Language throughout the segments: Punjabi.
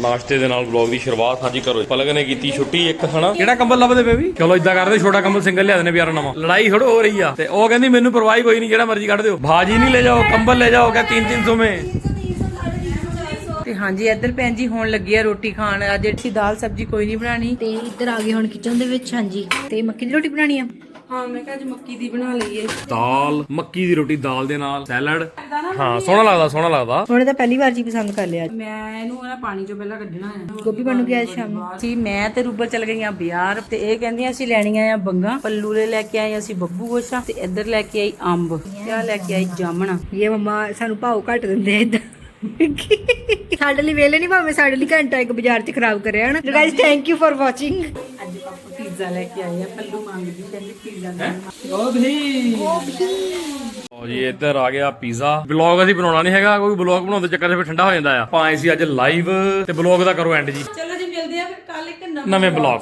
ਨਾਸ਼ਤੇ ਦੇ ਨਾਲ ਵਲੌਗ ਦੀ ਸ਼ੁਰੂਆਤ ਹਾਂਜੀ ਕਰੋ ਪਲਕ ਨੇ ਕੀਤੀ ਛੁੱਟੀ ਇੱਕ ਹਨਾ? ਕਿਹੜਾ ਕੰਬਲ ਲੱਭਦੇ ਬੇਬੀ? ਚਲੋ ਇਦਾਂ ਕਰਦੇ ਛੋਟਾ ਕੰਬਲ ਸਿੰਗਲ ਲਿਆ ਦੇਣੇ ਪਿਆਰਾ ਨਵਾਂ। ਲੜਾਈ ਥੋੜੋ ਹੋ ਰਹੀ ਆ। ਤੇ ਉਹ ਕਹਿੰਦੀ ਮੈਨੂੰ ਪਰਵਾਹੀ ਕੋਈ ਨਹੀਂ ਜਿਹੜਾ ਮਰਜ਼ੀ ਕੱਢ ਦਿਓ। ਭਾਜੀ ਨਹੀਂ ਲੈ ਜਾਓ ਕੰਬਲ ਲੈ ਜਾਓ ਕਹ 3 300 ਮੇ। ਤੇ ਹਾਂਜੀ ਇੱਧਰ ਭੈਣ ਜੀ ਹੋਣ ਲੱਗੀ ਆ ਰੋਟੀ ਖਾਣ। ਅੱਜ ਅਸੀਂ ਦਾਲ ਸਬਜ਼ੀ ਕੋਈ ਨਹੀਂ ਬਣਾਣੀ ਤੇ ਇੱਧਰ ਆ ਗਏ ਹੁਣ ਕਿਚਨ ਦੇ ਵਿੱਚ ਹਾਂਜੀ। ਤੇ ਮੱਕੀ ਦੀ ਰੋਟੀ ਬਣਾਣੀ ਆ? ਹਾਂ ਮੈਂ ਕਿਹਾ ਅੱਜ ਮੱਕੀ ਦੀ ਬਣਾ ਲਈਏ। ਦਾਲ ਮੱਕੀ ਦੀ ਰੋਟੀ ਦਾਲ ਦੇ ਨਾਲ ਸੈਲਡ। ਹਾਂ ਸੋਹਣਾ ਲੱਗਦਾ ਸੋਹਣਾ ਲੱਗਦਾ। ਉਹਨੇ ਤਾਂ ਪਹਿਲੀ ਵਾਰ ਜੀ ਪਸੰਦ ਕਰ ਲਿਆ। ਮੈਂ ਇਹਨੂੰ ਨਾ ਪਾਣੀ ਚੋਂ ਪਹਿਲਾਂ ਕੱਢਣਾ ਹੈ। ਗੋਭੀ ਬਣ ਗਿਆ ਸ਼ਾਮ ਨੂੰ। ਜੀ ਮੈਂ ਤੇ ਰੂਬਲ ਚਲ ਗਈਆਂ ਬਿਆਰ ਤੇ ਇਹ ਕਹਿੰਦੀਆਂ ਅਸੀਂ ਲੈਣੀਆਂ ਆ ਬੰਗਾ। ਪੱਲੂ ਲੈ ਕੇ ਆਏ ਅਸੀਂ ਬੱਬੂ ਗੋਸ਼ਾ ਤੇ ਇੱਧਰ ਲੈ ਕੇ ਆਈ ਅੰਬ। ਆਹ ਲੈ ਕੇ ਆਈ ਜਾਮਣਾ। ਇਹ ਮਮਾ ਸਾਨੂੰ ਭਾਉ ਘੱਟ ਦਿੰਦੇ ਆ ਇਦਾਂ। ਸਾਡੇ ਲਈ ਵੇਲੇ ਨਹੀਂ ਭਾਵੇਂ ਸਾਡੇ ਲਈ ਘੰਟਾ ਇੱਕ ਬਾਜ਼ਾਰ 'ਚ ਖਰਾਬ ਕਰਿਆ ਹਨ guys thank you for watching pizza ਲੈ ਕੇ ਆਏ ਆ ਪੱਲੂ ਮੰਗਦੀ ਕਹਿੰਦੀ ਪੀਜ਼ਾ ਲੈਣਾ ਉਹ ਵੀ ਲਓ ਜੀ ਇੱਧਰ ਆ ਗਿਆ ਪੀਜ਼ਾ। ਬਲੌਗ ਅਸੀਂ ਬਣਾਉਣਾ ਨਹੀਂ ਹੈਗਾ ਕੋਈ ਬਲੌਗ ਬਣਾਉਣ ਦੇ ਚੱਕਰ 'ਚ ਫਿਰ ਠੰਡਾ ਹੋ ਜਾਂਦਾ ਆ। ਆਪਾਂ ਆਏ ਸੀ ਅੱਜ ਲਾਈਵ ਤੇ ਬਲੌਗ ਦਾ ਕਰੋ ਐਂਡ ਜੀ। ਚਲੋ ਜੀ ਮਿਲਦੇ ਆ ਫਿਰ ਕੱਲ ਇੱਕ ਨਵਾਂ ਨਵੇਂ ਬਲੌਗ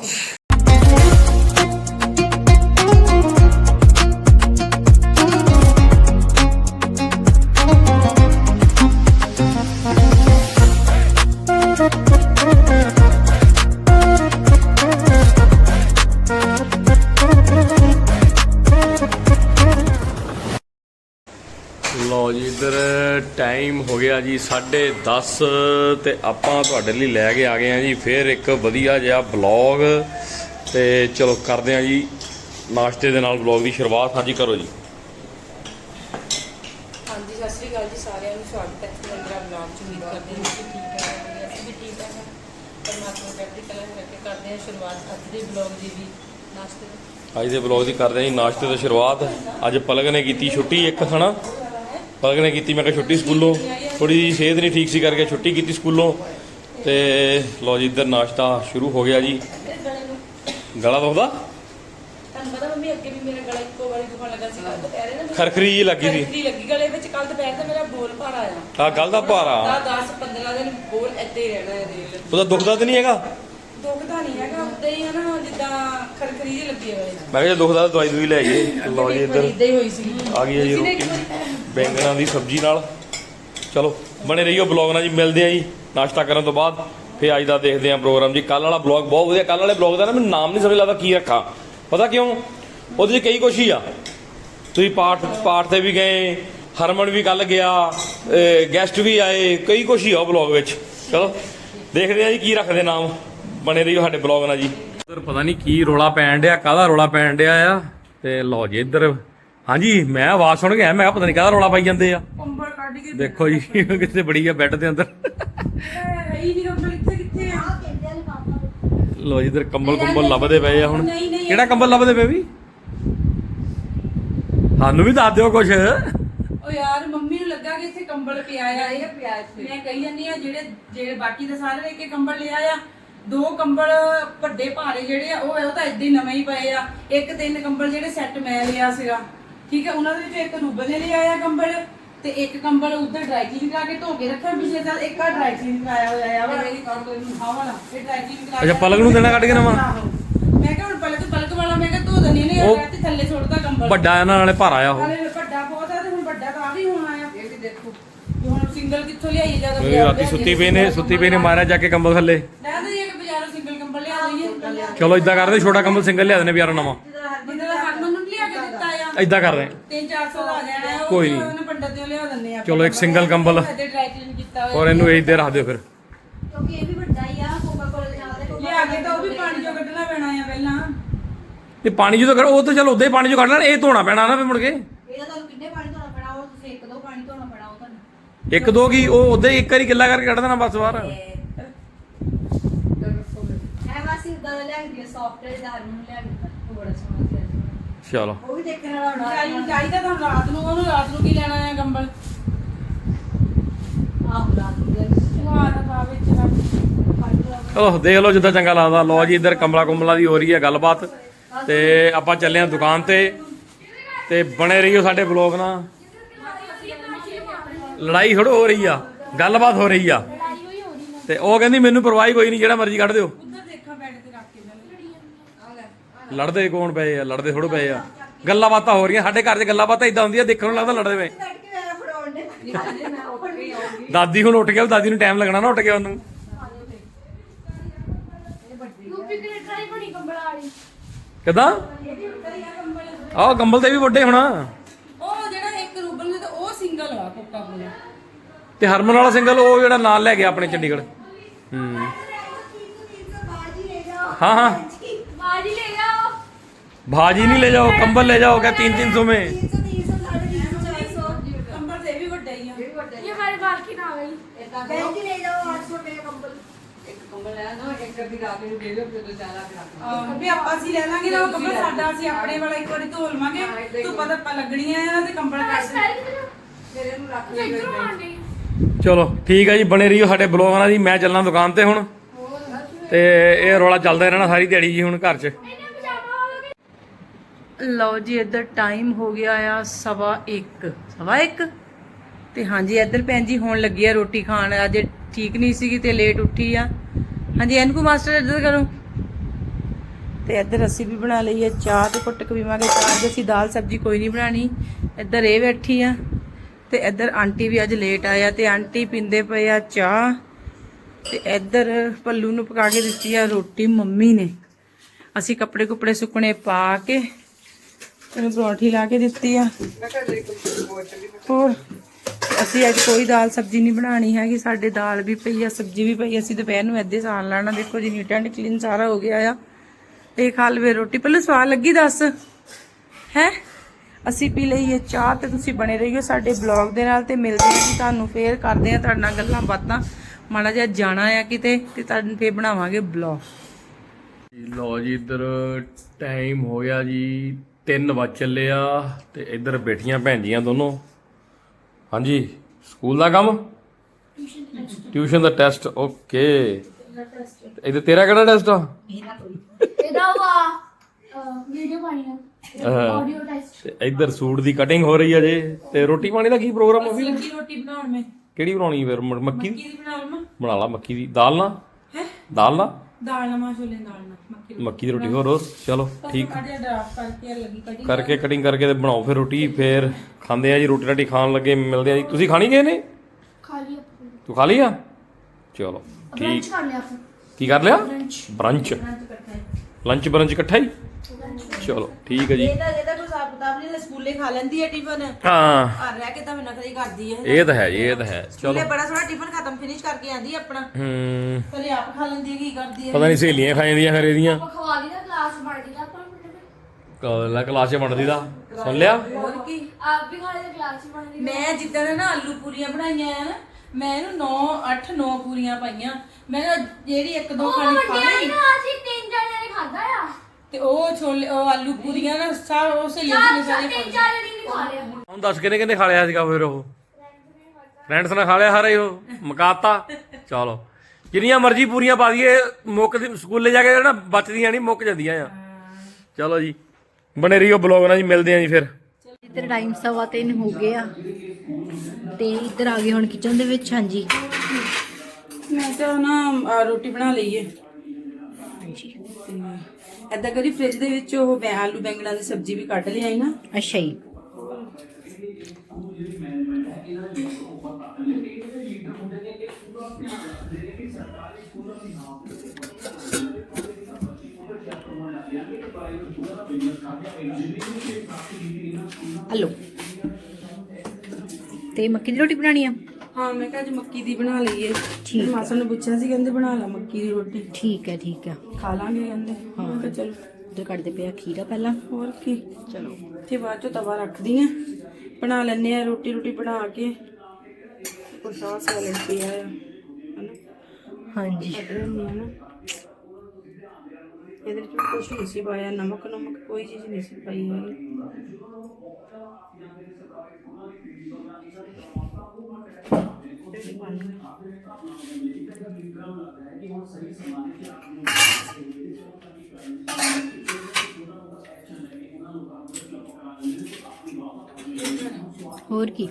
ਟਾਈਮ ਹੋ ਗਿਆ ਜੀ 10:30 ਤੇ ਆਪਾਂ ਤੁਹਾਡੇ ਲਈ ਲੈ ਕੇ ਆ ਗਏ ਆ ਜੀ ਫੇਰ ਇੱਕ ਵਧੀਆ ਜਿਹਾ ਬਲੌਗ ਤੇ ਚਲੋ ਕਰਦੇ ਆ ਜੀ ਨਾਸ਼ਤੇ ਦੇ ਨਾਲ ਬਲੌਗ ਦੀ ਸ਼ੁਰੂਆਤ। ਹਾਂਜੀ ਕਰੋ ਜੀ। ਹਾਂਜੀ ਸਤਿ ਸ਼੍ਰੀ ਅਕਾਲ ਜੀ ਸਾਰਿਆਂ ਨੂੰ। ਸਵਾਗਤ ਹੈ ਜੀ ਮੇਰਾ ਬਲੌਗ ਚ। ਉਮੀਦ ਕਰਦੇ ਹਾਂ ਕਿ ਠੀਕ ਹੈ। ਅਸੀਂ ਵੀ ਠੀਕ ਹਾਂ। ਪਰਮਾਤਮਾ ਕਰਦੀ ਕਲਾ ਕਰਕੇ ਕਰਦੇ ਹਾਂ ਸ਼ੁਰੂਆਤ ਅੱਜ ਦੇ ਬਲੌਗ ਦੀ ਵੀ ਨਾਸ਼ਤੇ ਦੀ। ਅੱਜ ਦੇ ਬਲੌਗ ਦੀ ਕਰਦੇ ਆ ਜੀ ਨਾਸ਼ਤੇ ਤੋਂ ਸ਼ੁਰੂਆਤ। ਅੱਜ ਪਲਕ ਨੇ ਕੀਤੀ ਛੁੱਟੀ ਇੱਕ ਹਨਾ? ਪਲਕ ਨੇ ਕੀਤੀ ਮੈਂ ਕਿਹਾ ਛੁੱਟੀ ਸਕੂਲੋਂ। ਥੋੜੀ ਜਿਹੀ ਸਿਹਤ ਨਹੀਂ ਠੀਕ ਸੀ ਕਰਕੇ ਛੁੱਟੀ ਕੀਤੀ ਸਕੂਲੋਂ। ਤੇ ਲਓ ਜੀ ਇੱਧਰ ਨਾਸ਼ਤਾ ਸ਼ੁਰੂ ਹੋ ਗਿਆ ਜੀ। ਗਲਾ ਦੁਖਦਾ? ਤੁਹਾਨੂੰ ਪਤਾ ਮੰਮੀ ਅੱਗੇ ਵੀ ਮੇਰਾ ਗਲਾ ਇੱਕੋ ਵਾਰੀ ਦੁਖਣ ਲੱਗਾ ਸੀ। ਕੱਲ ਦੁਪਹਿਰੇ ਨਾ ਖਰਖਰੀ ਜਿਹੀ ਲੱਗੀ ਸੀ। ਖਰਖਰੀ ਲੱਗੀ ਗਲੇ ਵਿੱਚ। ਕੱਲ ਦੁਪਹਿਰ ਦਾ ਮੇਰਾ ਬੋਲ ਭਾਰ ਆਇਆ। ਗੱਲ ਦਾ ਭਾਰਾ ਦਾ 10 15 ਦਿਨ ਬੋਲ ਇੱਦਾਂ ਹੀ ਰਹਿਣਾ ਹੈ ਰੇਲ ਉਹਦਾ ਦੁਖਦਾ ਤੇ ਨਹੀਂ ਹੈਗਾ? ਦੁਖਦਾ ਨਹੀਂ ਹੈਗਾ ਉਦਾਂ ਹੀ ਹੈ ਨਾ ਜਿੱਦਾਂ ਖਰਖਰੀ ਜਿਹੀ ਲੱਗੀ ਹੋਵੇ ਮੈਂ ਕਿਹਾ ਜੇ ਦੁਖਦਾ ਤਾਂ ਦਵਾਈ ਦੂਈ ਲੈ ਆਈਏ। ਲਓ ਜੀ ਇੱਧਰ। ਇਦਾਂ ਹੀ ਹੋਈ ਸੀ। ਆ ਗਈ ਹੈ ਜੀ ਰੋਟੀ। ਬੈਂਗਣਾਂ ਦੀ ਸਬਜ਼ੀ ਨਾਲ। ਚਲੋ, ਬਣੇ ਰਹੀਓ ਬਲੌਗ ਨਾਲ ਜੀ, ਮਿਲਦੇ ਆ ਜੀ ਨਾਸ਼ਤਾ ਕਰਨ ਤੋਂ ਬਾਅਦ। ਫੇ ਅੱਜ ਦਾ ਦੇਖਦੇ ਆ ਪ੍ਰੋਗਰਾਮ ਜੀ। ਕੱਲ ਵਾਲਾ ਬਲੌਗ ਬਹੁਤ ਵਧੀਆ ਕੱਲ ਵਾਲੇ ਬਲੌਗ ਦਾ ਨਾ ਮੈਨੂੰ ਨਾਮ ਨਹੀਂ ਸਮਝ ਲੱਗਦਾ ਕੀ ਰੱਖਾਂ। ਪਤਾ ਕਿਉਂ? ਉਹਦੇ 'ਚ ਕਈ ਕੁਛ ਹੀ ਆ। ਤੁਸੀਂ ਪਾਠ ਪਾਠ ਤੇ ਵੀ ਗਏ, ਹਰਮਨ ਵੀ ਕੱਲ ਗਿਆ ਗੈਸਟ ਵੀ ਆਏ, ਕਈ ਕੁਛ ਹੀ ਆ ਉਹ ਬਲੌਗ ਵਿੱਚ। ਚਲੋ, ਦੇਖਦੇ ਆ ਜੀ ਕੀ ਰੱਖਦੇ ਨਾਮ। ਬਣੇ ਰਹੀਓ ਸਾਡੇ ਬਲੌਗ ਨਾਲ ਜੀ। ਇੱਧਰ ਪਤਾ ਨਹੀਂ ਕੀ ਰੋਲਾ ਪੈਣ ਡਿਆ, ਕਾਹਦਾ ਰੋਲਾ ਪੈਣ ਡਿਆ ਆ? ਤੇ ਲਓ ਜੀ ਇੱਧਰ। ਹਾਂਜੀ ਮੈਂ ਆਵਾਜ਼ ਸੁਣ ਕੇ ਆਇਆ ਮੈਂ ਕਿਹਾ ਪਤਾ ਨਹੀਂ ਕਾਹਦਾ ਰੋਲਾ ਪਾਈ ਜਾਂਦੇ ਆ। ਕੰਬਲ ਕੱਢ ਕੇ ਦੇਖੋ ਜੀ ਕਿੱਥੇ ਬੜੀ ਆ ਬੈੱਡ ਦੇ ਅੰਦਰ। ਹੈ ਹੀ ਨਹੀਂ ਕੰਬਲ ਇੱਥੇ ਕਿੱਥੇ ਆ? ਲੋ ਜੀ ਇੱਧਰ ਕੰਬਲ ਕੁੰਬਲ ਲੱਭਦੇ ਪਏ ਆ ਹੁਣ। ਕਿਹੜਾ ਕੰਬਲ ਲੱਭਦੇ ਪਏ ਵੀ? ਸਾਨੂੰ ਵੀ ਦੱਸ ਦਿਓ ਓ ਯਾਰ ਮੰਮੀ ਨੂੰ ਲੱਗਾ ਕਿ ਇੱਥੇ ਕੰਬਲ ਪਿਆ ਆ ਇਹ ਪਿਆ ਇੱਥੇ। ਮੈਂ ਕਹੀ ਜਾਂਦੀ ਆ ਜਿਹੜੇ ਜਿਹੜੇ ਬਾਕੀ ਦੇ ਸਾਰੇ ਇੱਕ ਇੱਕ ਕੰਬਲ ਲਿਆ ਆ ਦੋ ਕੰਬਲ ਵੱਡੇ ਭਾਰੇ ਜਿਹੜੇ ਆ ਉਹ ਉਹ ਤਾਂ ਏਦਾਂ ਹੀ ਨਵੇਂ ਹੀ ਪਏ ਆ। ਇੱਕ ਤਿੰਨ ਕੰਬਲ ਜਿਹੜੇ ਸੈੱਟ ਮੈਂ ਲਿਆ ਸੀਗਾ। ਠੀਕ ਹੈ ਉਹਨਾਂ ਦੇ ਵਿੱਚ ਇੱਕ ਰੂਬਲ ਨੇ ਲਿਆ ਆ ਕੰਬਲ ਤੇ ਇੱਕ ਕੰਬਲ ਉਧਰ ਡਰਾਈ ਕਲੀਨ ਕਰਾ ਕੇ ਧੋ ਕੇ ਰੱਖਿਆ। ਪਿਛਲੇ ਸਾਲ ਇੱਕ ਆ ਡਰਾਈ ਕਲੀਨ ਕਰਾਇਆ ਹੋਇਆ ਆ ਵਾ ਮੇਰੀ ਕੰਬਲ ਨੂੰ ਆਹ ਵਾਲਾ। ਇਹ ਡਰਾਈ ਕਲੀਨ ਕਰਾ ਅੱਛਾ, ਪਲਕ ਨੂੰ ਦੇਣਾ ਕੱਢ ਕੇ ਨਵਾਂ? ਮੈਂ ਕਿਹਾ ਹੁਣ ਪਲਕ ਪਲਕ ਵਾਲਾ ਮੈਂ ਕਿਹਾ ਧੋ ਦਨੀ ਆ ਤੇ ਥੱਲੇ ਸੁੱਟਦਾ ਕੰਬਲ। ਵੱਡਾ ਇਹਨਾਂ ਨਾਲੇ ਭਾਰਾ ਆ ਉਹ। ਵੱਡਾ ਬਹੁਤ ਆ ਤੇ ਹੁਣ ਵੱਡਾ ਤਾਂ ਆ ਵੀ ਹੋਣਾ ਆ। ਇਹ ਵੀ ਦੇਖੋ। ਹੁਣ ਸਿੰਗਲ ਕਿੱਥੋਂ ਲਿਆਈ ਜਦੋਂ ਮੇਰੀ ਰਾਤੀ ਸੁੱਤੀ ਪਈ ਨੇ ਸੁੱਤੀ ਪਈ ਨੇ ਮਾਰਿਆ ਜਾ ਕੇ ਕੰਬਲ ਥੱਲੇ। ਲੈ ਦੇ ਇੱਕ ਬਾਜ਼ਾਰੋਂ ਸਿੰਗਲ ਕੰਬਲ ਲਿਆ ਦਈਏ। ਚਲੋ ਇਦਾਂ ਕਰਦੇ ਛੋਟਾ ਕੰਬਲ ਸਿੰਗਲ ਲਿਆ ਦੇਣੇ ਪਿਆਰਾ ਨਵਾਂ ਜਿੱਦਾਂ ਦਾ ਹਰਮਨ ਨੂੰ ਨੀ ਲਿਆ ਕੇ ਦਿੱਤਾ ਆ ਇਦਾਂ ਕਰਦੇ। ਆ 3-400 ਦਾ ਆ ਜਾਣਾ ਆ, ਉਹ ਕੋਈ ਨੀ। ਉਹਨੇ ਪੰਡਤ ਦੇ ਲਿਆ ਦਿੰਦੇ ਆ। ਚਲੋ ਇੱਕ ਸਿੰਗਲ ਕੰਬਲ ਤੇ ਡਰਾਈ ਕਲੀਨ ਕੀਤਾ ਹੋਇਆ। ਔਰ ਇਹਨੂੰ ਇਹਦੇ ਰੱਖ ਦਿਓ ਫਿਰ। ਕਿਉਂਕਿ ਇਹ ਵੀ ਵੱਡਾ ਹੀ ਆ ਕੋਕਾ ਕੋਲਾ ਜਾਂਦਾ ਲਿਆ ਕੇ ਤਾਂ ਉਹ ਵੀ ਪਾਣੀ ਚੋਂ ਕੱਢਣਾ ਪੈਣਾ ਆ ਪਹਿਲਾਂ। ਇਹ ਪਾਣੀ ਜਦੋਂ ਕਰ ਉਹ ਤਾਂ ਚਲ ਉਦਾਂ ਹੀ ਪਾਣੀ ਚੋਂ ਕੱਢ ਲੈਣ ਇਹ ਧੋਣਾ ਪੈਣਾ ਨਾ ਫਿਰ ਮੁੜ ਕੇ। ਇਹਦਾ ਤੁਹਾਨੂੰ ਕਿੰਨੇ ਪਾਣੀ ਧੋਣਾ ਪੈਣਾ ਉਹ ਤੁਸੀਂ ਇੱਕ ਦੋ ਪਾਣੀ ਧੋਣਾ ਪੈਣਾ ਉਹ ਤੁਹਾਨੂੰ। ਇੱਕ ਦੋ ਕੀ ਉਹ ਉਦਾਂ ਹੀ ਇੱਕ ਵਾਰੀ ਗਿੱਲਾ ਕਰਕੇ ਕੱਢ ਦੇਣਾ ਬਸ ਬਾਹਰ। ਐ ਵਾਸੀ ਉਦਾਂ ਦਾ ਲਿਆ ਕੇ ਸੌਫਟਵੇਅਰ ਦਾ ਹਰਮਨ ਲਿਆ ਕੇ ਦਿੱਤਾ, ਉਹ ਬੜਾ ਸੋਹਣਾ ਸੀ ਚਲੋ। ਉਹ ਵੀ ਦੇਖਣ ਵਾਲਾ ਹੋਣਾ। ਚਾਹੀਦਾ ਚਾਹੀਦਾ ਤਾਂ ਰਾਤ ਨੂੰ ਉਹਨੂੰ ਰਾਤ ਨੂੰ ਕੀ ਲੈਣਾ ਆ ਕੰਬਲ? ਆਹ ਰਾਤ ਨੂੰ ਲਿਆ ਕੇ ਦਿੱਤਾ। ਉਹ ਆ ਤਾਂ ਪਾ ਵਿੱਚ ਰੱਖ। ਚਲੋ ਦੇਖ ਲਓ ਜਿੱਦਾਂ ਚੰਗਾ ਲੱਗਦਾ। ਲਓ ਜੀ ਇੱਧਰ ਕਮਲਾ ਕੁਮਲਾ ਦੀ ਹੋ ਰਹੀ ਹੈ ਗੱਲਬਾਤ। ਤੇ ਆਪਾਂ ਚੱਲੇ ਆ ਦੁਕਾਨ ਤੇ। ਤੇ ਬਣੇ ਰਹੀਓ ਸਾਡੇ ਬਲੌਗ ਨਾਲ। ਲੜਾਈ ਥੋੜੋ ਹੋ ਰਹੀ ਆ। ਗੱਲਬਾਤ ਹੋ ਰਹੀ ਆ। ਤੇ ਉਹ ਕਹਿੰਦੀ ਮੈਨੂੰ ਪਰਵਾਹੀ ਕੋਈ ਨਹੀਂ ਜਿਹੜਾ ਮਰਜ਼ੀ ਕੱਢ ਦਿਓ ਉਧਰ ਦੇਖਾ ਬੈੱਡ ਤੇ ਰੱਖ ਕੇ ਆ ਲੈ ਲੜਦੇ ਕੌਣ ਪਏ ਆ? ਲੜਦੇ ਥੋੜੋ ਪਏ ਆ। ਗੱਲਾਂ ਬਾਤਾਂ ਹੋ ਰਹੀਆਂ। ਸਾਡੇ ਘਰ 'ਚ ਗੱਲਾਂ ਬਾਤਾਂ ਇਦਾਂ ਹੁੰਦੀਆਂ ਦੇਖਣ ਨੂੰ ਲੱਗਦਾ ਲੜਦੇ ਪਏ। ਦਾਦੀ ਹੁਣ ਉੱਠ ਗਿਆ ਦਾਦੀ ਨੂੰ ਟਾਈਮ ਲੱਗਣਾ ਨਾ ਉੱਠ ਗਿਆ ਉਹਨੂੰ। ਹੀ ਕਿਦਾਂ? ਆਹ ਕੰਬਲ ਤੇ ਵੀ ਵੱਡੇ ਹੋਣਾ। ਉਹ ਜਿਹੜਾ ਇੱਕ ਰੂਬਲ ਨੇ ਤੇ ਉਹ ਸਿੰਗਲ ਆ ਕੋਕਾ ਕੋਲਾ। ਤੇ ਹਰਮਨ ਵਾਲਾ ਸਿੰਗਲ ਉਹ ਜਿਹੜਾ ਨਾਲ ਲੈ ਗਿਆ ਆਪਣੇ ਚੰਡੀਗੜ੍ਹ। ਹੂੰ। ਜਾਓ भाजी नहीं ले जाओ कंबल ले जाओ क्या तीन तीन सौ में ਕੰਬਲ ਤੇ ਇਹ ਵੀ ਵੱਡਾ ਹੀ ਆ ਇਹ ਹਮਾਰੇ ਬਾਲ ਕੀ ਨਾ ਗਈ ਆਹ, ਵੀ ਆਪਾਂ ਅਸੀਂ ਲੈ ਲਾਂਗੇ ਨਾ ਉਹ ਕੰਬਲ ਸਾਡਾ ਅਸੀਂ ਆਪਣੇ ਵਾਲਾ ਇੱਕ ਵਾਰੀ ਧੋ ਲਵਾਂਗੇ ਧੁੱਪਾਂ ਧੱਪਾਂ ਲੱਗਣੀਆਂ ਆ ਤੇ ਕੰਬਲ ਕੱਢ ਸਟਾਈਲ ਫਿਰ ਇਹਨੂੰ ਰੱਖ ਲੈ ਇੱਧਰੋਂ ਆਂਡੀ ਚਲੋ ਠੀਕ ਹੈ ਜੀ ਬਣੇ ਰਹੀਓ ਸਾਡੇ ਬਲੌਗ ਨਾਲ ਜੀ ਮੈਂ ਚੱਲਣਾ ਦੁਕਾਨ ਤੇ ਹੁਣ ਤੇ ਇਹ ਰੌਲਾ ਚੱਲਦਾ ਰਹਿਣਾ ਸਾਰੀ ਦਿਹਾੜੀ ਜੀ ਹੁਣ ਘਰ 'ਚ ਇਹਨੇ ਪਜਾਮਾ ਹੋਵੇ ਲਓ ਜੀ, ਇੱਧਰ ਟਾਈਮ ਹੋ ਗਿਆ ਆ ਸਵਾ 1 ਸਵਾ 1 ਤੇ ਹਾਂਜੀ, ਇੱਧਰ ਭੈਣ ਜੀ ਹੋਣ ਲੱਗੀ ਆ ਰੋਟੀ ਖਾਣ। ਅੱਜ ਠੀਕ ਨਹੀਂ ਸੀਗੀ ਤੇ ਲੇਟ ਉੱਠੀ ਆ। ਹਾਂਜੀ, ਐਨਕੂ ਮਾਸਟਰ ਇੱਧਰ ਕਰੋ। ਤੇ ਇੱਧਰ ਅਸੀਂ ਵੀ ਬਣਾ ਲਈ ਹੈ ਚਾਹ ਤੇ ਕੁੱਟ ਕੇ ਚਾਹ ਅੱਜ ਅਸੀਂ ਦਾਲ ਸਬਜ਼ੀ ਕੋਈ ਨਹੀਂ ਬਣਾਣੀ ਇੱਧਰ ਇਹ ਬੈਠੀ ਆ। ਤੇ ਇੱਧਰ ਆਂਟੀ ਵੀ ਅੱਜ ਲੇਟ ਆਇਆ ਤੇ ਆਂਟੀ ਪੀਂਦੇ ਪਏ ਆ ਚਾਹ। ਤੇ ਇੱਧਰ ਪੱਲੂ ਨੂੰ ਪਕਾ ਕੇ ਦਿੱਤੀ ਆ ਰੋਟੀ ਮੰਮੀ ਨੇ। ਅਸੀਂ ਕੱਪੜੇ ਕੁਪੜੇ ਸੁੱਕਣੇ ਪਾ ਕੇ ਇਹਨੂੰ ਪਰੌਂਠੀ ਲਾ ਕੇ ਦਿੱਤੀ ਆ। ਹੋਰ, ਅਸੀਂ ਅੱਜ ਕੋਈ ਦਾਲ ਸਬਜ਼ੀ ਨਹੀਂ ਬਣਾਣੀ ਹੈਗੀ। ਸਾਡੇ ਦਾਲ ਵੀ ਪਈ ਆ, ਸਬਜ਼ੀ ਵੀ ਪਈ ਅਸੀਂ ਦੁਪਹਿਰ ਨੂੰ ਇੱਦੇ ਸਾਲ ਲੈਣਾ। ਦੇਖੋ ਜੀ, ਨੀਟ ਐਂਡ ਕਲੀਨ ਸਾਰਾ ਹੋ ਗਿਆ ਆ। ਇਹ ਖਾ ਲਵੇ ਰੋਟੀ। ਪਹਿਲਾਂ ਸਵਾਦ ਲੱਗੀ, ਦੱਸ? ਹੈ? ਅਸੀਂ ਪੀ ਲਈਏ ਚਾਹ ਤੇ ਤੁਸੀਂ ਬਣੇ ਰਹੀਓ ਸਾਡੇ ਬਲੌਗ ਦੇ ਨਾਲ ਤੇ ਮਿਲਦੇ ਹਾਂ ਜੀ ਤੁਹਾਨੂੰ ਫੇਰ ਕਰਦੇ ਆ ਤੁਹਾਡੇ ਨਾਲ ਗੱਲਾਂ ਬਾਤਾਂ। ਮਾੜਾ ਜਿਹਾ ਜਾਣਾ ਆ ਕਿਤੇ ਤੇ ਤੁਹਾਨੂੰ ਫੇਰ ਬਣਾਵਾਂਗੇ ਬਲੌਗ। ਲਓ ਜੀ, ਇੱਧਰ ਟਾਈਮ ਹੋ ਜੀ 3 ਵਜ ਚੱਲੇ ਆ ਤੇ ਇੱਧਰ ਬੈਠੀਆਂ ਭੈਣ ਜੀਆਂ ਦੋਨੋਂ। ਹਾਂਜੀ ਸਕੂਲ ਦਾ ਕੰਮ? ਟਿਊਸ਼ਨ ਦਾ ਟੈਸਟ ਓਕੇ। ਇਹਦੇ ਤੇਰਾ ਕਿਹੜਾ ਟੈਸਟ ਆ? ਇਹਦਾ ਵਾ ਵੀਡੀਓ ਪਾਣੀ ਨਾ ਆਡੀਓ ਟੈਸਟ ਤੇ ਇੱਧਰ ਸੂਟ ਦੀ ਕਟਿੰਗ ਹੋ ਰਹੀ ਆ ਜੇ। ਤੇ ਰੋਟੀ ਪਾਣੀ ਦਾ ਕੀ ਪ੍ਰੋਗਰਾਮ ਆ ਵੀ ਰੋਟੀ ਬਣਾਉਣ ਮੈਂ। ਕਿਹੜੀ ਬਣਾਉਣੀ ਫਿਰ? ਮੱਕੀ ਦੀ? ਦੀ ਬਣਾ ਲਾ ਮੱਕੀ ਦੀ। ਦਾਲ ਨਾ? ਹੈ? ਦਾਲ ਨਾ? ਦਾਲ ਨਾਲ ਮਾਂ ਛੋਲੇ ਦਾਲ ਨਾਲ ਮੱਕੀ ਦੀ ਰੋਟੀ ਹੋਰ ਹੋਰ ਚਲੋ ਠੀਕ। ਕਰਕੇ ਕਟਿੰਗ ਕਰਕੇ ਤੇ ਬਣਾਓ ਫਿਰ ਰੋਟੀ ਫਿਰ ਖਾਂਦੇ ਆ ਜੀ ਰੋਟੀ ਰਾਟੀ ਖਾਣ ਲੱਗੇ ਮਿਲਦੇ ਆ ਜੀ। ਤੁਸੀਂ ਖਾਣੀ ਗਏ ਨੇ? ਖਾ ਆਪਾਂ। ਤੂੰ ਖਾ ਲਈ ਆ? ਚਲੋ ਠੀਕ। ਕੀ ਕਰ ਲਿਆ? ਬ੍ਰੰਚ ਲੰਚ ਬ੍ਰੰਚ ਇਕੱਠਾ ਹੀ? ਚਲੋ ਠੀਕ ਹੈ ਜੀ। ਇਹਦਾ ਇਹਦਾ ਕੋਈ ਹਿਸਾਬ ਕਿਤਾਬ ਨਹੀਂ ਸਕੂਲੇ ਖਾ ਲੈਂਦੀ ਹੈ ਟਿਫਨ। ਹਾਂ। ਘਰ ਰਹਿ ਕੇ ਤਾਂ ਨਖਰੀ ਕਰਦੀ ਹੈ। ਇਹ ਤਾਂ ਹੈ ਜੀ ਇਹ ਤਾਂ ਹੈ। ਚਲੋ। ਸਕੂਲੇ ਬੜਾ ਸੋਹਣਾ ਟਿਫਨ ਖਤਮ ਫਿਨਿਸ਼ ਕਰਕੇ ਆਂਦੀ ਹੈ ਆਪਣਾ। ਹੂੰ। ਕਦੇ ਆਪ ਖਾ ਲੈਂਦੀ ਹੈ ਕੀ ਕਰਦੀ ਹੈ। ਪਤਾ ਨਹੀਂ ਸਹੇਲੀਆਂ ਖਾ ਜਾਂਦੀਆਂ ਫਿਰ ਇਹਦੀਆਂ। ਖਵਾ ਲਈ ਨਾ ਕਲਾਸ ਬਣ ਗਈ ਨਾ ਆਪਾਂ ਕਲਾ ਕਲਾਸ ਬਣਦੀ ਦਾ? ਸੁਣ ਲਿਆ? ਹੋਰ ਕੀ? ਆਪ ਵੀ ਖਾ ਲਈ ਕਲਾਸ ਬਣ ਗਈ ਮੈਂ ਜਿੱਦਣ ਨਾ ਆਲੂ ਪੂਰੀਆਂ ਬਣਾਈਆਂ ਆ ਨਾ ਮੈਂ ਇਹਨੂੰ 9 8 9 ਪੂਰੀਆਂ ਪਾਈਆਂ। ਮੈਂ ਕਿਹਾ ਜਿਹੜੀ ਇੱਕ ਦੋ ਉਹ ਖਾਣੀ ਖਾ ਵੱਡਿਆਂ ਲਈ ਨੇ ਅਸੀਂ ਤਿੰਨ ਜਣਿਆਂ ਨੇ ਖਾਦਾ ਆ? ਤੇ ਉਹ ਛੋਲੇ ਉਹ ਆਲੂ ਪੂਰੀਆਂ ਨਾ ਸਭ ਉਹ ਸਹੇਲੀਆਂ ਚਾਰ ਨੇ ਸਾਰੇ ਤਿੰਨ ਚਾਰ ਜਣੇ ਨੇ ਖਾ ਲਿਆ। ਹੁਣ ਦੱਸ ਕਿਨੇ ਕਿਨੇ ਖਾ ਲਿਆ ਸੀਗਾ ਫਿਰ ਉਹ? ਫਰੈਂਡਸ ਨੇ ਖਾ ਲਿਆ ਸਾਰਾ ਹੀ ਉਹ ਮਕਾਤਾ। ਚਲੋ। ਜਿੰਨੀਆਂ ਮਰਜ਼ੀ ਪੂਰੀਆਂ ਪਾ ਦਈਏ ਮੁੱਕ ਦੀ ਸਕੂਲੇ ਜਾ ਕੇ ਨਾ ਬਚਦੀਆਂ ਨਹੀਂ ਮੁੱਕ ਜਾਂਦੀਆਂ ਆ। ਚਲੋ ਜੀ। ਬਣੇ ਰਹੀਓ ਬਲੌਗ ਨਾਲ ਜੀ ਮਿਲਦੇ ਆ ਜੀ ਫਿਰ। ਇੱਧਰ ਟਾਈਮ ਸਵਾ ਤਿੰਨ ਹੋ ਗਿਆ ਤੇ ਇੱਧਰ ਆ ਗਏ ਹੁਣ ਕਿਚਨ ਦੇ ਵਿੱਚ ਹਾਂਜੀ। ਮੈਂ ਤਾਂ ਨਾ ਅਹ, ਰੋਟੀ ਬਣਾ ਲਈ ਹੈ ਹਾਂਜੀ। ਐਦਾਂ ਕਰੀ ਫ੍ਰਿਜ ਦੇ ਵਿੱਚ ਉਹ ਆਲੂ ਬੈਂਗਣਾ ਦੀ ਸਬਜ਼ੀ ਵੀ ਕੱਢ ਲਿਆਈ ਨਾ। ਅੱਛਾ ਜੀ। ਹਲੋ ਤੇ ਮੱਕੀ ਦੀ ਰੋਟੀ ਬਣਾਣੀ ਆ? ਹਾਂ ਮੈਂ ਕਿਹਾ ਅੱਜ ਮੱਕੀ ਦੀ ਬਣਾ ਲਈਏ। ਠੀਕ ਤੇ ਮਾਸਾ ਨੇ ਪੁੱਛਿਆ ਸੀ ਕਹਿੰਦੇ ਬਣਾ ਲਾ ਮੱਕੀ ਦੀ ਰੋਟੀ। ਠੀਕ ਹੈ ਠੀਕ ਹੈ। ਖਾ ਲਾਂਗੇ ਕਹਿੰਦੇ। ਮੈਂ ਕਿਹਾ ਚਲੋ। ਇੱਧਰ ਕੱਢਦੇ ਪਿਆ ਖੀਰਾ ਪਹਿਲਾਂ। ਹੋਰ ਕੀ? ਚਲੋ। ਤੇ ਬਾਅਦ ਚੋਂ ਤਵਾ ਰੱਖਦੀ ਆ ਬਣਾ ਲੈਣੇ ਆ ਰੋਟੀ ਰੋਟੀ ਬਣਾ ਕੇ। ਆ ਸੈਲਡ ਪਿਆ ਆ ਹਾਂਜੀ। ਹੈ ਇਹਦੇ ਵਿੱਚ ਕੁਝ ਨਹੀਂ ਸੀ ਪਾਇਆ ਨਮਕ ਨਮਕ ਕੋਈ ਚੀਜ਼ ਨਹੀਂ ਸੀ ਪਾਈ ਹੈਗੀ। ਹੋਰ ਕੀ?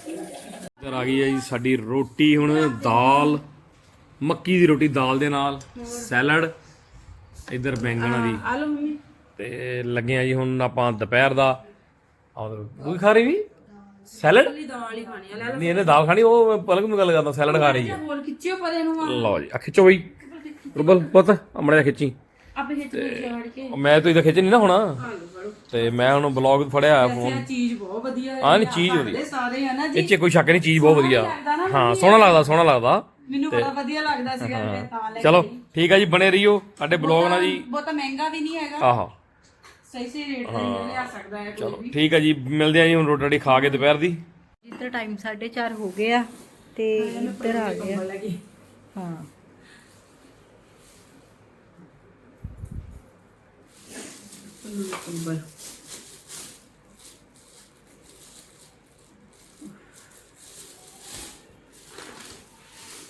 ਇੱਧਰ ਆ ਗਈ ਹੈ ਜੀ ਸਾਡੀ ਰੋਟੀ ਹੁਣ ਦਾਲ ਮੱਕੀ ਦੀ ਰੋਟੀ ਦਾਲ ਦੇ ਨਾਲ ਸੈਲਡ ਇੱਧਰ ਬੈਂਗਣਾ ਦੀ। ਆ ਲਓ ਮੰਮੀ ਤੇ ਲੱਗੇ ਆ ਜੀ ਹੁਣ ਆਪਾਂ ਦੁਪਹਿਰ ਦਾ। ਆਹ ਵੀ ਖਾ ਰਹੀ ਵੀ ਸੈਲਡ? ਦਾਲ ਹੀ ਖਾਣੀ ਆ ਲੈ ਨਹੀਂ ਇਹਨੇ ਦਾਲ ਖਾਣੀ ਉਹ ਪਲਕ ਨੂੰ ਗੱਲ ਕਰਦਾ ਸੈਲਡ ਖਾ ਰਹੀ ਲੈ ਹੈ ਹੋਰ ਖਿੱਚਿਓ ਪਰੇ ਨੂੰ ਆ। ਲਓ ਜੀ ਆ ਖਿੱਚੋ ਬਈ। ਰੁਬਲ ਪੁੱਤ ਅਮੜੇ ਖਿੱਚੀ। ਆਪੇ ਖਿੱਚ ਕੇ ਛਾੜ ਕੇ। ਮੈਂ ਤਾਂ ਇਹਦਾ ਖਿੱਚ ਨਹੀਂ ਨਾ ਹੋਣਾ। ਤੇ ਮੈਂ ਹੁਣ ਬਲੌਗ ਫੜਿਆ ਵੈਸੇ ਫੋਨ ਚੀਜ਼ ਬਹੁਤ ਵਧੀਆ ਹੈ ਹਾਂ, ਨਹੀਂ, ਚੀਜ਼ ਵਧੀਆ। ਸਾਰੇ ਆ ਨਾ ਜੀ। ਇਹ 'ਚ ਕੋਈ ਸ਼ੱਕ ਨਹੀਂ ਚੀਜ਼ ਬਹੁਤ ਵਧੀਆ। ਹਾਂ ਸੋਹਣਾ ਲੱਗਦਾ ਸੋਹਣਾ ਲੱਗਦਾ। ਮੈਨੂੰ ਬੜਾ ਵਧੀਆ ਲੱਗਦਾ ਸੀਗਾ ਮੈਂ ਤਾਂ ਲੈ ਚਲੋ। ਠੀਕ ਆ ਜੀ ਬਣੇ ਰਹੀਓ ਸਾਡੇ ਬਲੌਗ ਨਾਲ ਜੀ। ਬਹੁਤਾ ਮਹਿੰਗਾ ਵੀ ਨਹੀਂ ਹੈਗਾ। ਆਹਾ। ਸਹੀ ਸਹੀ ਰੇਟ ਤੇ ਲਿਆ ਸਕਦਾ ਹੈ ਕੋਈ ਵੀ। ਠੀਕ ਆ ਜੀ ਮਿਲਦੇ ਆ ਜੀ ਹੁਣ ਰੋਟੀ ਰਾਟੀ ਖਾ ਕੇ ਦੁਪਹਿਰ ਦੀ। ਇੱਧਰ ਟਾਈਮ 4:30 ਹੋ ਗਿਆ ਤੇ ਇੱਧਰ ਆ ਗਿਆ। ਹਾਂ। ਕੰਬਲ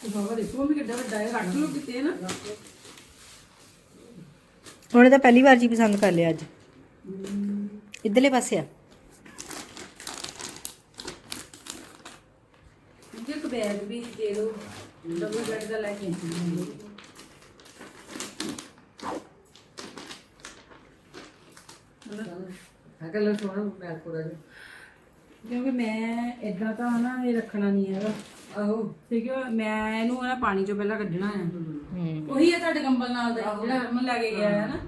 ਬਾਬਾ ਦੇਖੋ ਵੀ ਕਿੱਡਾ ਵੱਡਾ ਹੈ ਰੱਖ ਲਓ ਕਿਤੇ ਨਾ। ਉਹਨੇ ਤਾਂ ਪਹਿਲੀ ਵਾਰ ਜੀ ਪਸੰਦ ਕਰ ਲਿਆ ਅੱਜ। ਇੱਧਰਲੇ ਪਾਸੇ ਆ। ਜੇ ਇੱਕ ਬੈਗ ਵੀ ਦੇ ਦਿਓ ਡਬਲ ਬੈੱਡ ਦਾ ਲੈ ਕੇ ਆਈ ਅਗਲਾ ਸੋਹਣਾ ਮੈਂ ਪੂਰਾ ਕਿਉਂਕਿ ਮੈਂ ਇਦਾਂ ਤਾਂ ਨਾ ਇਹ ਰੱਖਣਾ ਨਹੀਂ ਹੈਗਾ। ਆਹੋ। ਠੀਕ ਹੈ ਮੈਂ ਇਹਨੂੰ ਨਾ ਪਾਣੀ ਚੋਂ ਪਹਿਲਾਂ ਕੱਢਣਾ ਆ। ਉਹੀ ਹੈ ਤੁਹਾਡੇ ਕੰਬਲ ਨਾਲ ਦਾ ਜਿਹੜਾ ਹਰਮਨ ਲੈ ਕੇ ਗਿਆ ਹੈ ਨਾ।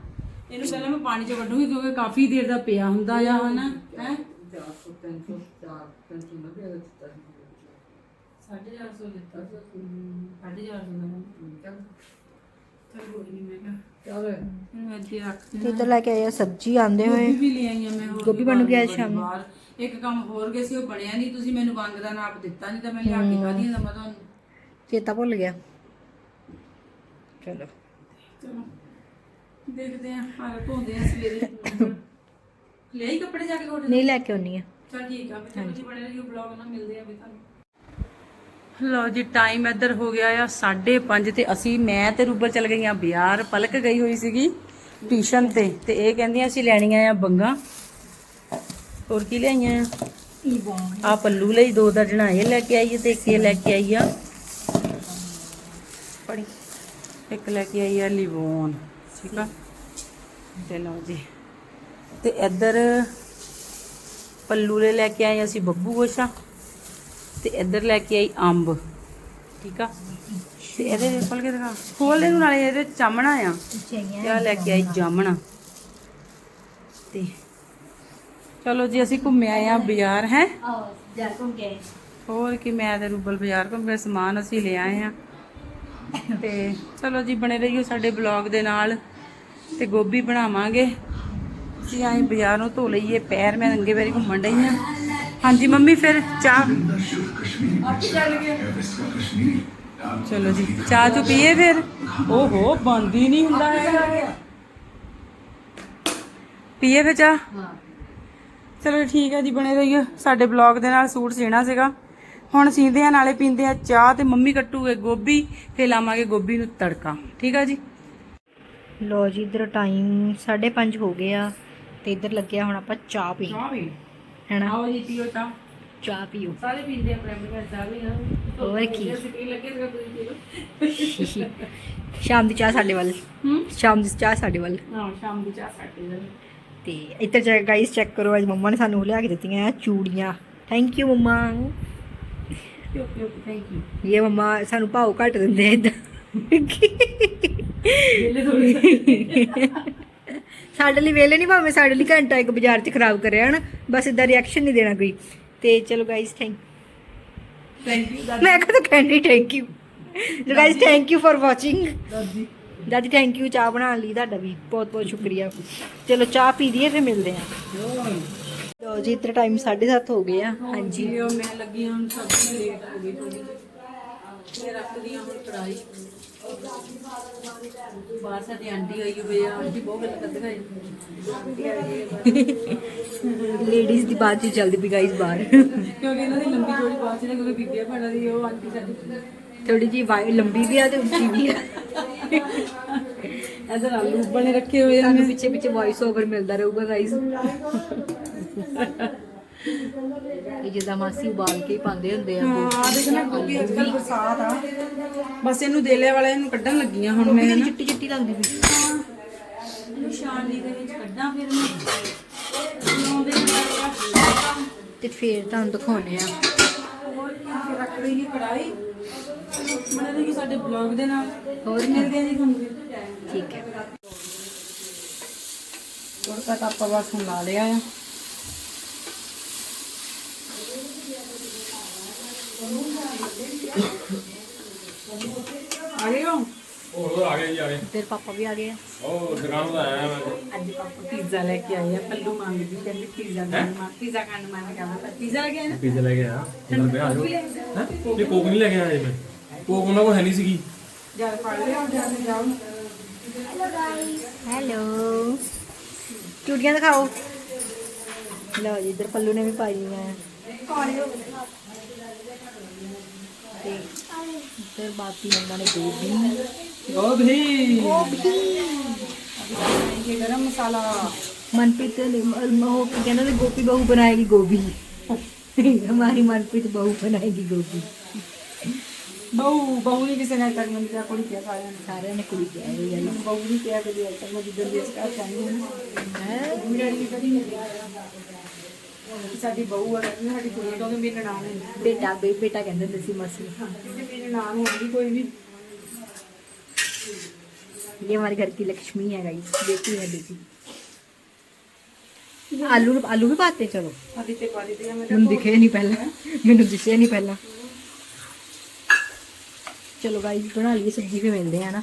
ਇਹਨੂੰ ਪਹਿਲਾਂ ਮੈਂ ਪਾਣੀ ਚੋਂ ਕੱਢੂਗੀ ਕਿਉਂਕਿ ਕਾਫੀ ਦੇਰ ਦਾ ਪਿਆ ਹੁੰਦਾ ਆ ਹਨਾ? ਹੈ? 400 300 4 300 ਨਾ ਵੀ ਦਿੱਤਾ 450 ਲਿੱਤਾ 450 ਦਾ ਚਲ। ਕੋਈ ਨਹੀਂ ਮੈਂ ਕਿਹਾ ਚਲ ਇਹਨੂੰ ਇੱਥੇ ਰੱਖ ਤੇ ਇੱਧਰ ਲੈ ਕੇ ਆਇਆ ਸਬਜ਼ੀ ਆਂਦੇ ਹੋਏ। ਗੋਭੀ ਵੀ ਲੈ ਆਈਆਂ ਮੈਂ ਹੋਰ ਗੋਭੀ ਬਣ ਗਿਆ ਸ਼ਾਮ। ਬਾਹਰ। ਇੱਕ ਕੰਮ ਹੋਰ ਗਿਆ ਸੀ ਉਹ ਬਣਿਆ ਨਹੀਂ ਤੁਸੀਂ ਮੈਨੂੰ ਬੰਦ ਦਾ ਨਾਪ ਦਿੱਤਾ ਨਹੀਂ ਤਾਂ ਮੈਂ ਲਿਆ ਕੇ ਕਾਦੀ ਦਾ ਮੈਂ ਤੁਹਾਨੂੰ। ਚੇਤਾ ਭੁੱਲ ਗਿਆ। ਚਲੋ। ਚਲੋ। ਦੇਖਦੇ ਆਂ ਆ ਧੋਦੇ ਆ ਸਵੇਰੇ। ਲੈ ਹੀ ਕੱਪੜੇ ਜਾ ਕੇ ਕੋਟ ਨਹੀਂ ਲੈ ਕੇ ਆਉਣੀ ਆ। ਚਲ ਠੀਕ ਆ ਫਿਰ ਤੁਸੀਂ ਬਣੇ ਰਹੀਓ ਬਲੌਗ ਨਾਲ ਮਿਲਦੇ ਆ ਵੀ ਤੁਹਾਨੂੰ। ਲਓ ਜੀ ਟਾਈਮ ਇੱਧਰ ਹੋ ਗਿਆ ਆ 5:30 ਤੇ ਅਸੀਂ ਮੈਂ ਤੇ ਰੂਬਰ ਚਲ ਗਈਆਂ ਬਿਆਰ ਪਲਕ ਗਈ ਹੋਈ ਸੀਗੀ ਟਿਊਸ਼ਨ ਤੇ ਤੇ ਇਹ ਕਹਿੰਦੀਆਂ ਅਸੀਂ ਲੈਣੀਆਂ ਆ ਬੰਗਾ। ਹੋਰ ਕੀ ਲਿਆਈਆਂ ਆ? ਆ ਪੱਲੂ ਲਈ ਦੋ ਦਰਜਣਾ ਇਹ ਲੈ ਕੇ ਆਈ ਹੈ ਤੇ ਇੱਕ ਇਹ ਲੈ ਕੇ ਆਈ ਆ। ਪੜੀ ਇੱਕ ਲੈ ਕੇ ਆਈ ਆ ਲਿਵੋਨ। ਠੀਕ ਆ? ਤੇ ਲਓ ਜੀ। ਤੇ ਇੱਧਰ ਪੱਲੂ ਲਈ ਲੈ ਕੇ ਆਏ ਅਸੀਂ ਬੱਬੂ ਗੋਸ਼ਾ। ਤੇ ਇੱਧਰ ਲੈ ਕੇ ਆਈ ਅੰਬ। ਠੀਕ ਆ? ਤੇ ਇਹਦੇ ਖੋਲ ਕੇ ਦਿਖਾ। ਖੋਲ ਦੇ ਨੂੰ ਨਾਲੇ ਇਹਦੇ ਚਾਮਣਾ ਆ। ਤੇ ਆਹ ਲੈ ਕੇ ਆਈ ਜਾਮਣਾ। ਤੇ ਚਲੋ ਜੀ ਅਸੀਂ ਘੁੰਮੇ ਆਏ ਆ ਬਾਜ਼ਾਰ ਹੈ? ਆਹ ਜਾ ਘੁੰਮ ਕੇ ਆਏ। ਹੋਰ ਕੀ ਮੈਂ ਤੇ ਰੂਬਲ ਬਾਜ਼ਾਰ ਘੁੰਮ ਕੇ ਸਮਾਨ ਅਸੀਂ ਲੈ ਆਏ ਆ ਤੇ ਚਲੋ ਜੀ ਬਣੇ ਰਹੀਓ ਸਾਡੇ ਬਲੌਗ ਦੇ ਨਾਲ ਤੇ ਗੋਭੀ ਬਣਾਵਾਂਗੇ। ਅਸੀਂ ਆਏ ਬਾਜ਼ਾਰੋਂ ਧੋ ਲਈਏ ਪੈਰ ਮੈਂ ਨੰਗੇ ਪੈਰੀ ਘੁੰਮਣ ਡਈ ਆ। ਹਾਂਜੀ ਮੰਮੀ ਫਿਰ ਚਾਹ। ਚਲੋ ਜੀ ਚਾਹ ਚੁ ਪੀਏ ਫਿਰ। ਓਹੋ ਬੰਦੀ ਨਹੀਂ ਹੁੰਦਾ ਹੈਗਾ। ਪੀਏ ਫਿਰ ਚਾਹ। ਚਲੋ ਠੀਕ ਹੈ ਜੀ ਬਣੇ ਰਹੀਓ। ਸਾਡੇ ਬਲੌਗ ਦੇ ਨਾਲ ਸੂਟ ਸੀਣਾ ਸੀਗਾ। ਹੁਣ ਸੀਂਦੇ ਆ ਨਾਲੇ ਪੀਂਦੇ ਆ ਚਾਹ ਤੇ ਮੰਮੀ ਕੱਟੂਗੇ ਗੋਭੀ ਫੇਰ ਲਾਵਾਂਗੇ ਗੋਭੀ ਨੂੰ ਤੜਕਾ। ਠੀਕ ਆ ਜੀ? ਲੋ ਜੀ ਇਧਰ ਟਾਈਮ 5:30 ਹੋ ਗਿਆ ਤੇ ਇਧਰ ਲੱਗਿਆ ਹੁਣ ਆਪਾਂ ਚਾਹ ਪੀ ਚਾਹ ਹੈਨਾ? ਆਓ ਜੀ ਪੀਓ ਚਾਹ ਚਾਹ ਪੀਓ। ਸਾਰੇ ਪੀਂਦੇ ਆ ਆਪਣੇ ਘਰ ਚਾਹ ਵੀ ਆ। ਹੋਰ ਕੀ? ਤਾਂ ਸ਼ਾਮ ਦੀ ਚਾਹ ਸਾਡੇ ਵੱਲ। ਹੂੰ? ਸ਼ਾਮ ਦੀ ਚਾਹ ਸਾਡੇ ਵੱਲ। ਹਾਂ ਸ਼ਾਮ ਦੀ ਚਾਹ ਸਾਡੀ ਦਾ ਤੇ ਇੱਧਰ ਗਾਈਸ ਚੈੱਕ ਕਰੋ ਅੱਜ ਮੰਮਾ ਨੇ ਸਾਨੂੰ ਲਿਆ ਕੇ ਦਿੱਤੀਆਂ ਆ ਚੂੜੀਆਂ। Thank you mumma. Okay okay thank you ਇਹ ਮੰਮਾ ਸਾਨੂੰ ਭਾਉ ਘੱਟ ਦਿੰਦੇ ਆ ਵੇਲੇ ਥੋੜੀ ਸਾਡੇ ਲਈ ਵੇਲੇ ਨਹੀਂ ਭਾਵੇਂ ਸਾਡੇ ਲਈ ਘੰਟਾ ਇੱਕ ਬਾਜ਼ਾਰ 'ਚ ਖਰਾਬ ਕਰਿਆ ਹਨ। ਬਸ ਇਦਾਂ ਰਿਐਕਸ਼ਨ ਨਹੀਂ ਦੇਣਾ ਕੋਈ। ਤੇ ਚਲੋ ਗਾਈਸ ਥੈਂਕ ਥੈਂਕ ਯੂ ਮੈਂ ਕਦੋਂ ਕਹਿੰਦੀ thank you guys thank you for watching ਦਾਦੀ। ਦਾਦੀ ਥੈਂਕ ਯੂ ਚਾਹ ਬਣਾਉਣ ਲਈ ਤੁਹਾਡਾ ਵੀ ਬਹੁਤ ਬਹੁਤ ਸ਼ੁਕਰੀਆ। ਚਲੋ ਚਾਹ ਪੀ ਲਈਏ ਫਿਰ ਮਿਲਦੇ ਹਾਂ। ਲੋ ਜੀ ਇਤਨਾ ਟਾਈਮ 7:30 ਹੋ ਗਏ ਆ। ਹਾਂਜੀ। ਉਹ ਮੈਂ ਲੱਗੀ ਹੁਣ ਸਬਜ਼ੀ ਲੇਟ ਹੋ ਗਈ ਥੋੜੀ ਮੈਂ ਰੱਖਦੀ ਹਾਂ ਹੁਣ ਕੜਾਈ ਬਾਹਰ ਸਾਡੀ ਆਂਟੀ ਆਈ ਹੋਈ ਆ ਆਂਟੀ ਬਹੁਤ ਗੱਲ ਕਰਦੀ ਹੈ ਲੇਡੀਜ਼ ਦੀ ਬਾਤ ਹੀ ਚੱਲਦੀ ਪਈ ਗਾਈਸ ਬਾਹਰ। ਕਿਉਂਕਿ ਇਹਨਾਂ ਦੀ ਲੰਬੀ ਥੋੜੀ ਬਾਤ ਸੀ ਨਾ ਕਿਉਂਕਿ ਬੀਬੀਆਂ ਭੈਣਾਂ ਦੀ ਉਹ ਆਂਟੀ ਸਾਡੀ। ਥੋੜੀ ਜੀ ਵਾਈ ਲੰਬੀ ਵੀ ਆ ਤੇ ਉੱਚੀ ਵੀ ਆ। ਇਧਰ ਆਲੂ ਬਣੇ ਰੱਖੇ ਹੋਏ ਆ। ਪਿੱਛੇ ਪਿੱਛੇ ਵੌਇਸ ਓਵਰ ਮਿਲਦਾ ਰਹੂਗਾ ਗਾਈਸ ਇਹ ਜਿੱਦਾਂ ਮਾਸੀ ਉਬਾਲ ਕੇ ਹੀ ਪਾਉਂਦੇ ਹੁੰਦੇ ਆ ਹਾਂ ਦੇਖ ਨਾ ਕਿਉਂਕਿ ਅੱਜ ਕੱਲ ਬਰਸਾਤ ਆ। ਬਸ ਇਹਨੂੰ ਦੇਲੇ ਵਾਲੇ ਇਹਨੂੰ ਕੱਢਣ ਲੱਗੀਆਂ ਹੁਣ ਮੈਂ ਨਾ ਚਿੱਟੀ ਚਿੱਟੀ ਲੱਗਦੀ ਪਈ। ਨਿਸ਼ਾਨੀ ਦੇ ਵਿੱਚ ਕੱਢਾਂ ਫਿਰ ਮੈਂ ਲਾਉਂਦੇ ਨੇ ਤੇ ਫਿਰ ਤੁਹਾਨੂੰ ਦਿਖਾਉਣੇ ਆ। ਹੋਰ ਕੀ ਰੱਖ ਰਹੀ ਹੈ ਕੜਾਈ ਬਣੇ ਰਹੀ ਸਾਡੇ ਬਲੌਗ ਦੇ ਨਾਲ। ਹੋਰ ਮਿਲਦੇ ਆ ਜੀ ਤੁਹਾਨੂੰ ਠੀਕ ਹੈ। ਤੜਕਾ ਤਾਂ ਆਪਾਂ ਬਸ ਹੁਣ ਲਾ ਲਿਆ ਆ। ਆ ਗਏ ਹੋ ਹੋਰ ਆ ਗਏ ਜੀ ਆ ਗਏ ਤੇਰੇ ਪਾਪਾ ਵੀ ਆ ਗਏ ਆ ਉਹ ਦੁਕਾਨ ਤੋਂ ਆਇਆ ਮੈਂ ਅੱਜ ਪਾਪਾ ਪੀਜ਼ਾ ਲੈ ਕੇ ਆਏ ਆ ਪੱਲੂ ਮੰਗਦੀ ਕਹਿੰਦੀ ਪੀਜ਼ਾ ਖਾਣ ਮਾਂ ਪੀਜ਼ਾ ਖਾਣ ਮਾਂ ਕਹਿੰਦਾ ਪਰ ਪੀਜ਼ਾ ਲੈ ਕੇ ਆਏ ਨਾ ਪੀਜ਼ਾ ਲੈ ਕੇ ਆਇਆ ਇਹਨਾਂ ਦੇ ਆ ਜਾਓ ਹੈ ਇਹ ਕੋਕ ਨਹੀਂ ਲੈ ਕੇ ਆਇਆ ਮੈਂ ਕੋਕ ਉਹਨਾਂ ਕੋਲ ਹੈ ਨਹੀਂ फिर बाकी मम्मा ने गोभी। गोभी। गोभी। गरम मसाला। मनप्रीत कहना गोपी बहू बनाएगी गोभी। हमारी मनप्रीत बहू बनाएगी गोभी। बहू बहू ने किसी ने तक कुड़ी सारे ने? सारे ने कुड़ी है बहू ने तक मैं जिधर देश का चाहिए ਮੇਰਾ ਨਹੀਂ ਕਦੀ ਨਹੀਂ ਕਿਹਾ ਸਾਡੀ ਬਹੂ ਆ ਰਹੀ ਸਾਡੀ ਕੁੜੀ ਕਿਉਂਕਿ ਮੇਰੇ ਨਾਮ ਹੈ बेटा बे, बेटा कहते थे सी मसी ਮੇਰੇ ਨਾਮ ਹੋਣੀ ਕੋਈ ਵੀ ये हमारे घर की लक्ष्मी है गाइस बेटी है बेटी आलू आलू भी पाते हैं, चलो ਆਦੀ ਤੇ ਪਾ ਦਿੱਤੀ ਮੈਂ ਮੈਨੂੰ ਦਿਖੇ ਨਹੀਂ ਪਹਿਲਾਂ ਮੈਨੂੰ ਦਿਸੇ ਨਹੀਂ ਪਹਿਲਾਂ ਚਲੋ ਗਾਈਸ ਬਣਾ ਲਈਏ ਸਬਜ਼ੀ ਵੀ ਮਿਲਦੇ ਆ ਨਾ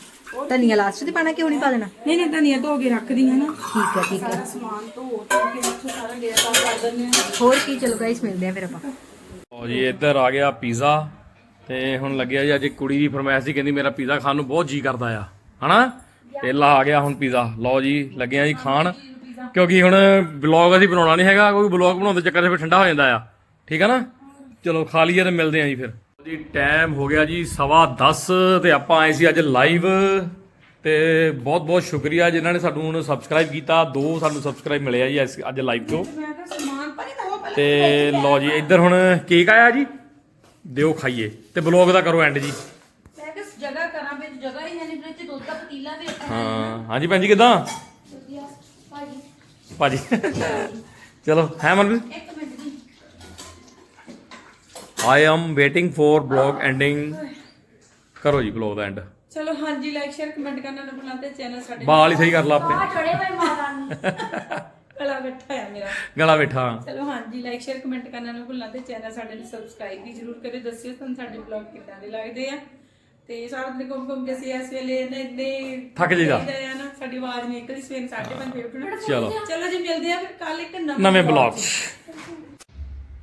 ਧਨੀਆ ਲਾਸਟ ਤੇ ਪਾਣਾ ਕਿਉਂ ਨਹੀਂ ਪਾ ਦੇਣਾ? ਨਹੀਂ ਨਹੀਂ ਧਨੀਆ ਧੋ ਕੇ ਰੱਖਦੀ ਹਾਂ ਨਾ। ਠੀਕ ਹੈ ਠੀਕ ਹੈ ਸਮਾਨ ਧੋ ਧੋ ਕੇ ਇੱਥੋਂ ਸਾਰਾ ਗੈਸ ਆਫ ਕਰ ਦਿੰਦੇ ਹਾਂ। ਹੋਰ ਕੀ ਚਲੋ ਗਾਈਸ ਮਿਲਦੇ ਆ ਫਿਰ ਆਪਾਂ। ਲਓ ਜੀ ਇੱਧਰ ਆ ਗਿਆ ਪੀਜ਼ਾ ਤੇ ਹੁਣ ਲੱਗਿਆ ਜੀ ਅੱਜ ਕੁੜੀ ਦੀ ਫਰਮਾਇਸ਼ ਸੀ ਕਹਿੰਦੀ ਮੇਰਾ ਪੀਜ਼ਾ ਖਾਣ ਨੂੰ ਬਹੁਤ ਜੀ ਕਰਦਾ ਆ। ਹਨਾ? ਤੇ ਲਾ ਆ ਗਿਆ ਹੁਣ ਪੀਜ਼ਾ। ਲਓ ਜੀ ਲੱਗੇ ਆ ਜੀ ਖਾਣ। ਕਿਉਂਕਿ ਹੁਣ ਬਲੌਗ ਅਸੀਂ ਬਣਾਉਣਾ ਨਹੀਂ ਹੈਗਾ ਕੋਈ ਬਲੌਗ ਬਣਾਉਣ ਦੇ ਚੱਕਰ 'ਚ ਫਿਰ ਠੰਡਾ ਹੋ ਜਾਂਦਾ ਆ। ਠੀਕ ਆ ਨਾ? ਚਲੋ ਖਾ ਲਈਏ ਤੇ ਮਿਲਦੇ ਆ ਜੀ ਫਿਰ। ਜੀ ਟਾਈਮ ਹੋ ਗਿਆ ਜੀ ਸਵਾ 10 ਤੇ ਆਪਾਂ ਆਏ ਸੀ ਅੱਜ ਲਾਈਵ ਤੇ ਬਹੁਤ ਬਹੁਤ ਸ਼ੁਕਰੀਆ ਜਿਨ੍ਹਾਂ ਨੇ ਸਾਨੂੰ ਹੁਣ ਸਬਸਕ੍ਰਾਈਬ ਕੀਤਾ। ਦੋ ਸਾਨੂੰ ਸਬਸਕ੍ਰਾਈਬ ਮਿਲੇ ਆ ਜੀ ਇਸ- ਅੱਜ ਲਾਈਵ ਤੋਂ ਤਾਂ ਲਓ ਜੀ ਇੱਧਰ ਹੁਣ ਕੇਕ ਆਇਆ ਜੀ। ਦਿਓ ਖਾਈਏ। ਤੇ ਬਲੌਗ ਦਾ ਕਰੋ ਐਂਡ ਜੀ। ਮੈਂ ਕਿਸ ਜਗ੍ਹਾ ਕਰਾਂ ਵਿੱਚ ਜਗ੍ਹਾ ਹੀ ਹੈ ਨਹੀਂ ਫ੍ਰਿਜ ਦੁੱਧ ਦਾ ਪਤੀਲਾ ਵੀ ਰੱਖਣਾ ਹਾਂ। ਹਾਂਜੀ ਭੈਣ ਜੀ ਕਿਦਾਂ? ਭਾਜੀ। ਭਾਜੀ। ਚਲੋ ਹੈ ਮਨਪ੍ਰੀਤ? ਇੱਕ I am waiting for blog ending ਕਰੋ ਜੀ ਬਲੌਗ ਦਾ ਐਂਡ ਚਲੋ ਹਾਂਜੀ ਲਾਈਕ ਸ਼ੇਅਰ ਕਮੈਂਟ ਕਰਨਾ ਨਾ ਭੁੱਲਣਾ ਤੇ ਚੈਨਲ ਸਾਡੇ ਬਾਲ ਹੀ ਸਹੀ ਕਰ ਲਾ ਆਪਣੇ ਆ ਚੜੇ ਪਏ ਮਾਤਾ ਨੂੰ। ਗਲਾ ਬੈਠਾ ਹੈ ਮੇਰਾ। ਗਲਾ ਬੈਠਾ। ਚਲੋ ਹਾਂਜੀ ਲਾਈਕ ਸ਼ੇਅਰ ਕਮੈਂਟ ਕਰਨਾ ਨਾ ਭੁੱਲਣਾ ਤੇ ਚੈਨਲ ਸਾਡੇ ਨੂੰ ਸਬਸਕ੍ਰਾਈਬ ਵੀ ਜਰੂਰ ਕਰਿਓ। ਦੱਸਿਓ ਤੁਹਾਨੂੰ ਸਾਡੇ ਬਲੌਗ ਕਿੱਦਾਂ ਦੇ ਲੱਗਦੇ ਆ। ਤੇ ਸਾਰਾ ਦਿਨ ਘੁੰਮ ਘੁੰਮ ਕੇ ਅਸੀਂ ਇਸ ਵੇਲੇ ਇੰਨੇ ਇੰਨੇ ਥੱਕ ਆ ਨਾ ਸਾਡੀ ਆਵਾਜ਼ ਨਹੀਂ ਨਿਕਲਦੀ ਸਵੇਰ 5:30 ਵਜੇ ਚਲੋ। ਚਲੋ ਜੀ ਮਿਲਦੇ ਆ ਫਿਰ ਕੱਲ ਇੱਕ ਨਵੇਂ ਨਵੇਂ ਬਲੌਗ